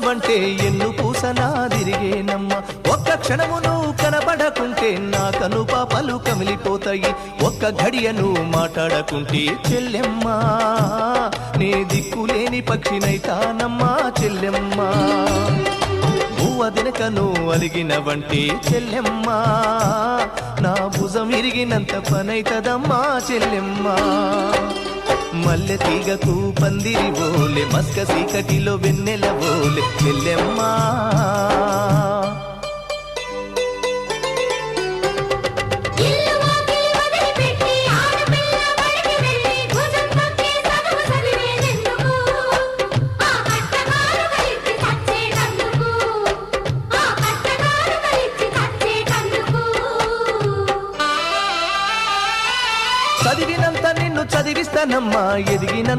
కనబడవంటే ఎన్ను పూసనా తిరిగేనమ్మ. ఒక్క క్షణము నువ్వు కనబడకుంటే నా కను పాపలు కమిలిపోతాయి. ఒక్క ఘడియను మాట్లాడకుంటే చెల్లెమ్మా నే దిక్కులేని పక్షినైతానమ్మా చెల్లెమ్మా. నువ్వు అలిగిన వంటి చెల్లెమ్మా నా భుజం ఇరిగినంత పనైతదమ్మా చెల్లెమ్మా. మల్లె తీగకు పందిరి ఓలే మస్క సీకటిలో వెన్నెల ఓలే చెల్లెమ్మా చదివినంత నిన్ను చదివిస్తానమ్మా. ఎదిగిన